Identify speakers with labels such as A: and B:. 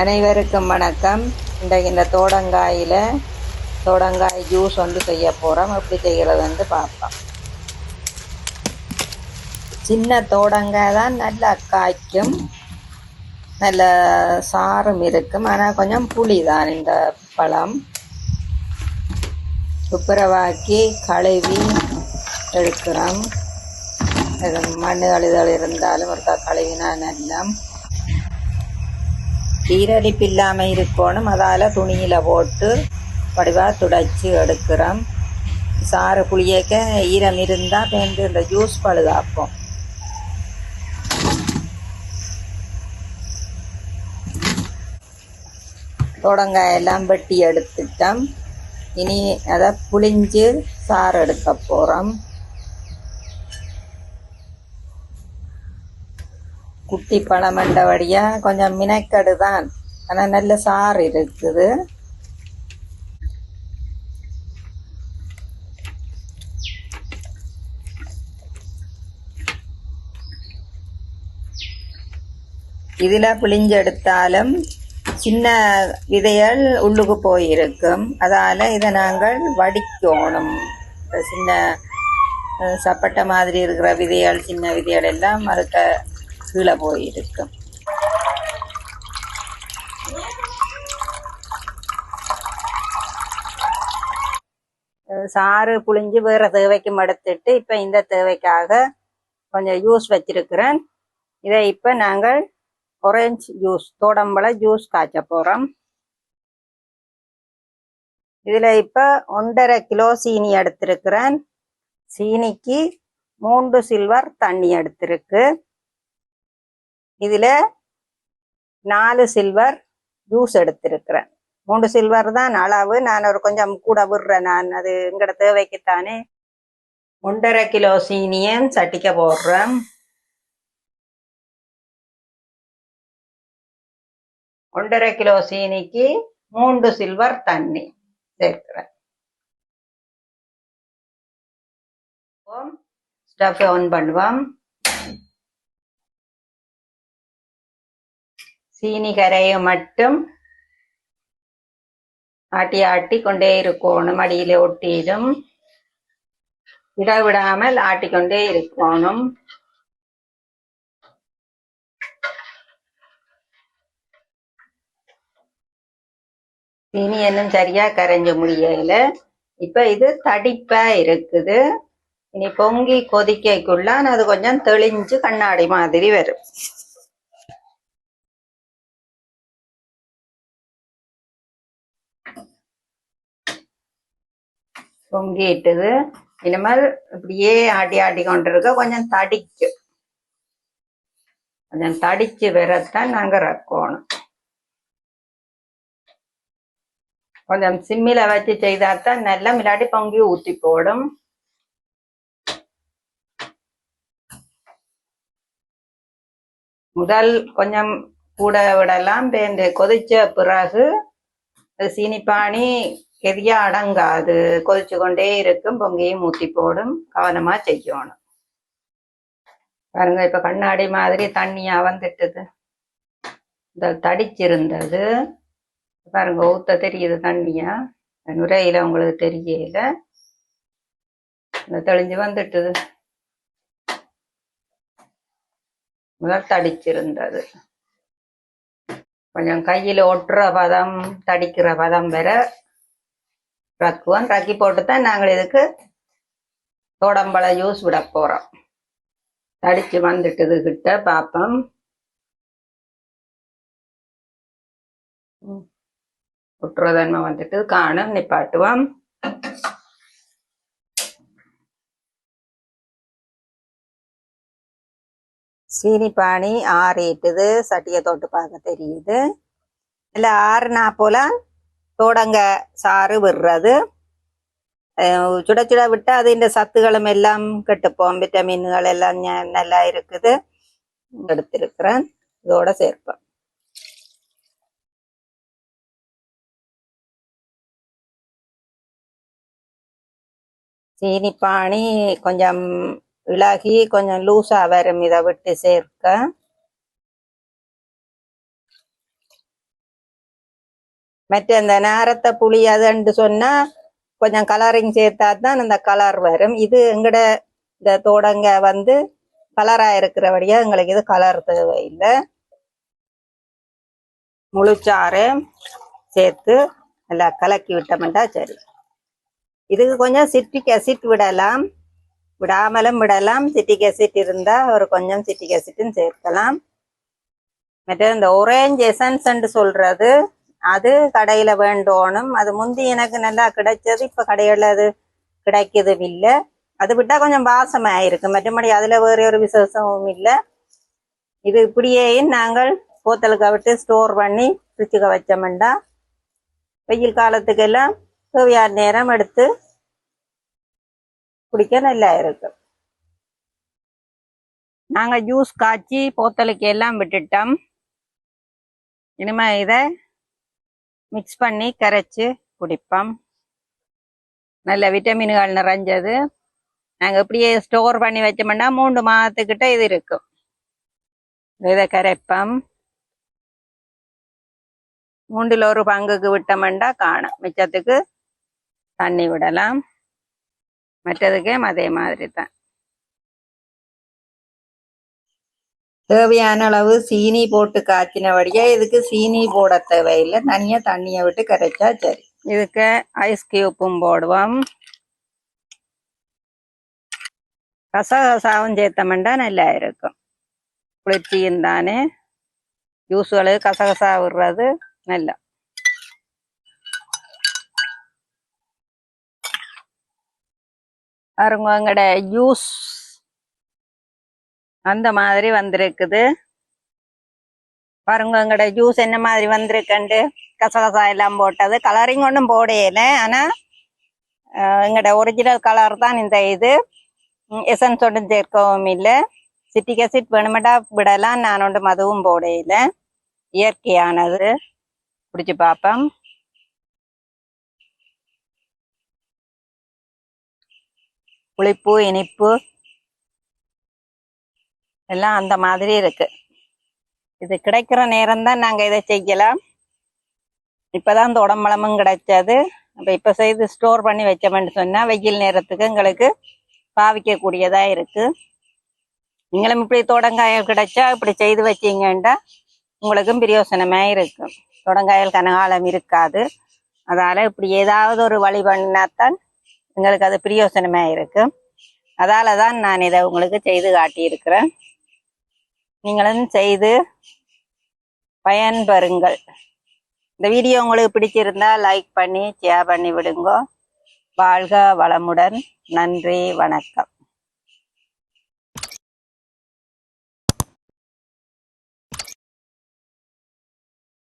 A: அனைவருக்கும் வணக்கம். இன்றைக்கு இந்த தோடங்காயில் தோடங்காய் ஜூஸ் வந்து செய்ய போகிறோம் எப்படி வந்து பார்ப்போம். சின்ன தோடங்காய் தான் நல்லா காய்க்கும். நல்ல சாரும் இருக்கும். ஆனால் கொஞ்சம் புளி தான் இந்த பழம். துப்புரவாக்கி கழுவி எடுக்கிறோம். இது மண் அழுதல் இருந்தாலும் ஒரு கழுவினா நல்லா ஈரடிப்பு இல்லாமல் இருக்கணும் அதால் துணியில் போட்டு வடிவாக துடைச்சி எடுக்கிறோம். சாறு புளியக்க ஈரம் இருந்தால் பேருந்து இந்த ஜூஸ் பழுதாப்போம் தொடங்காய் எல்லாம் வெட்டி எடுத்துட்டோம். இனி அதை புளிஞ்சு சாறு எடுக்க போகிறோம் குட்டி பழம் வழியா கொஞ்சம் மினக்கடு தான். ஆனால் நல்ல சாறு இருக்குது. இதில் பிழிஞ்செடுத்தாலும் சின்ன விதைகள் உள்ளுக்கு போயிருக்கும். அதால் இதை நாங்கள் வடிக்கணும். சின்ன சப்பட்டை மாதிரி இருக்கிற விதைகள் சின்ன விதைகள் எல்லாம் அதுக்கு கீழே போயிருக்கும் சாறு புழிஞ்சு வேற தேவைக்கு மடுத்துட்டு இப்போ இந்த தேவைக்காக கொஞ்சம் ஜூஸ் வச்சிருக்கிறேன். இதை இப்போ நாங்கள் ஆரஞ்சு ஜூஸ் தோடம்பழ ஜூஸ் காய்ச்ச போகிறோம் இதில் இப்போ ஒன்றரை கிலோ சீனி எடுத்திருக்கிறேன். சீனிக்கு மூன்று சில்வர் தண்ணி எடுத்திருக்கு. இதில் நாலு சில்வர் ஜூஸ் எடுத்திருக்கிறேன். மூணு சில்வர் தான் அளவு நான் ஒரு கொஞ்சம் கூட விடுறேன் நான் அது எங்கட தேவைக்குத்தானே ஒன்றரை கிலோ சீனியும் சட்டிக்க போடுறேன். ஒன்றரை கிலோ சீனிக்கு மூன்று சில்வர் தண்ணி சேர்க்கிறேன். ஸ்டவ் ஆன் பண்ணுவோம். சீனி கரையை மட்டும் ஆட்டி ஆட்டி கொண்டே இருக்கணும். அடியில ஒட்டிடும் விடாமல் ஆட்டிக்கொண்டே இருக்கணும். சீனி இன்னும் சரியா கரைஞ்ச முடியல. இப்ப இது தடிப்பா இருக்குது. இனி பொங்கி கொதிக்கைக்குள்ள அது கொஞ்சம் தெளிஞ்சு கண்ணாடி மாதிரி வரும். பொங்கிட்டுது இனிமேல் இப்படியே ஆட்டி ஆட்டி கொண்டிருக்க கொஞ்சம் தடிக்கும் கொஞ்சம் தடிச்சு வரத்தான் நாங்க ரக்கணும். கொஞ்சம் சிம்மில வச்சு செய்தாதான் நல்லா மில்லாடி பொங்கி ஊத்தி போடும். முதல் கொஞ்சம் கூட விடலாம் பேந்து கொதிச்ச பிறகு அது சீனிப்பானி கெதியா அடங்காது. கொதிச்சு கொண்டே இருக்கும். பொங்கியும் ஊத்தி போடும். கவனமா செய்யணும். பாருங்க இப்ப கண்ணாடி மாதிரி தண்ணியா வந்துட்டுது. இந்த தடிச்சிருந்தது. பாருங்க ஊத்த தெரியுது தண்ணியா? நுரையில உங்களுக்கு தெரியல. இந்த தெளிஞ்சு வந்துட்டுது. முதல் தடிச்சிருந்தது. கொஞ்சம் கையில ஒட்டுற பதம் தடிக்கிற பதம் வர ரக்குவோம் ரக்கி போட்டு தான் நாங்கள் இதுக்கு தோடம்பழ ஜூஸ் விட போறோம். தடிச்சு வந்துட்டுது கிட்ட பார்ப்போம் புற்றுதன்மை வந்துட்டு காணும். நிப்பாட்டுவோம் சீனி பானி ஆறிட்டுது. சட்டியை தொட்டு பார்க்க தெரியுது. இல்லை ஆறுனா போல தோடங்க சாறு விடுறது சுட சுட விட்டா அது சத்துகளும் எல்லாம் கெட்டுப்போம் விட்டமின்கள் எல்லாம் நல்லா இருக்குது எடுத்திருக்கிறேன் இதோட சேர்ப்பேன் சீனி பாணி கொஞ்சம் விலகி கொஞ்சம் லூஸாக வரும் இதை விட்டு சேர்க்க மற்ற இந்த நேரத்தை புளி அதுன்னு சொன்னா கொஞ்சம் கலரிங் சேர்த்தா தான் அந்த கலர் வரும். இது எங்கட இந்த தோடங்க வந்து கலராக இருக்கிறபடியா எங்களுக்கு இது கலர் தேவையில்லை. முழுச்சாறு சேர்த்து நல்லா கலக்கி விட்டோம்டா சரி. இதுக்கு கொஞ்சம் சிட்ரிக் அசிட் விடலாம். விடாமலும் விடலாம். சிட்ரிக் அசிட் இருந்தா ஒரு கொஞ்சம் சிட்ரிக் அசிட்டும் சேர்க்கலாம். மற்ற இந்த ஒரேஞ்ச் எசன்ஸ் சொல்றது அது கடையில வேண்டோணும். அது முந்தி எனக்கு நல்லா கிடைச்சது இப்ப கடையில அது கிடைக்கதும் இல்லை. அது விட்டா கொஞ்சம் வாசமா இருக்கு. மற்றபடி அதுல வேற ஒரு விசேஷமும் இல்லை. இது இப்படியே நாங்கள் போத்தலுக்கு விட்டு ஸ்டோர் பண்ணி ஃப்ரிட்ஜுக்கு வச்சோம்டா. வெயில் காலத்துக்கெல்லாம் தேவையான நேரம் எடுத்து குடிக்க நல்லா இருக்கும் நாங்கள் ஜூஸ் காய்ச்சி போத்தலுக்கு எல்லாம் விட்டுட்டோம். இனிமே இதை மிக்ஸ் பண்ணி கரைச்சு குடிப்போம். நல்ல விட்டமின்கள் நிறைஞ்சது. நாங்கள் இப்படியே ஸ்டோர் பண்ணி வச்சோம்னா மூன்று மாதத்துக்கிட்ட இது இருக்கும். இதை கரைப்போம். மூன்றில் ஒரு பங்குக்கு விட்டோம்னா காணும். மிச்சத்துக்கு தண்ணி விடலாம். மற்றதுக்கே அதே மாதிரி தான். தேவையான அளவு சீனி போட்டு காய்ச்சினபடியா இதுக்கு சீனி போட தேவையில்லை. தனியா தண்ணியை விட்டு கரைச்சா சரி. இதுக்கு ஐஸ் கியூப்பும் போடுவோம். கசகசாவும் சேர்த்தமெண்டா நல்லா இருக்கும். குளிர்ச்சியும் தானே. ஜூஸுகள் கசகசா விடுறது நல்லா. பாருங்க எங்கட ஜூஸ் அந்த மாதிரி வந்திருக்குது. பாருங்க எங்கட ஜூஸ் என்ன மாதிரி வந்திருக்கண்டு கசகசா எல்லாம் போட்டது. கலரிங் ஒன்றும் போடையில ஆனா அஹ், எங்கட ஒரிஜினல் கலர் தான் இந்த இது. எசன்ஸ் ஒன்றும் சேர்க்கவும் இல்லை. சிட்டிக் அசிட் வேணுமெண்டா விடலாம். நான் ஒன்றும் அதுவும் போடையில இயற்கையானது. பிடிச்சி பார்ப்போம் புளிப்பு இனிப்பு. எல்லாம் அந்த மாதிரி இருக்கு. இது கிடைக்கிற நேரம் தான் நாங்க இதை செய்யலாம். இப்பதான் இந்த உடம்பளமும் கிடைச்சது. அப்ப இப்ப செய்து ஸ்டோர் பண்ணி வச்சோம்னு சொன்னா வெயில் நேரத்துக்கு எங்களுக்கு பாவிக்க கூடியதா இருக்கு. நீங்களும் இப்படி தொடங்காயம் கிடைச்சா இப்படி செய்து வச்சீங்கன்னா உங்களுக்கும் பிரயோசனமே இருக்கும் தொடங்காயல் கனகாலம் இருக்காது. அதால இப்படி ஏதாவது ஒரு வழி பண்ணாதான் எங்களுக்கு அது பிரயோசனமே இருக்கும் அதால தான் நான் இதை உங்களுக்கு செய்து காட்டியிருக்கிறேன். நீங்களும் செய்து பயன்பெறுங்கள். இந்த வீடியோ உங்களுக்கு பிடிச்சிருந்தா லைக் பண்ணி ஷேர் பண்ணி விடுங்க. வாழ்க வளமுடன். நன்றி வணக்கம்.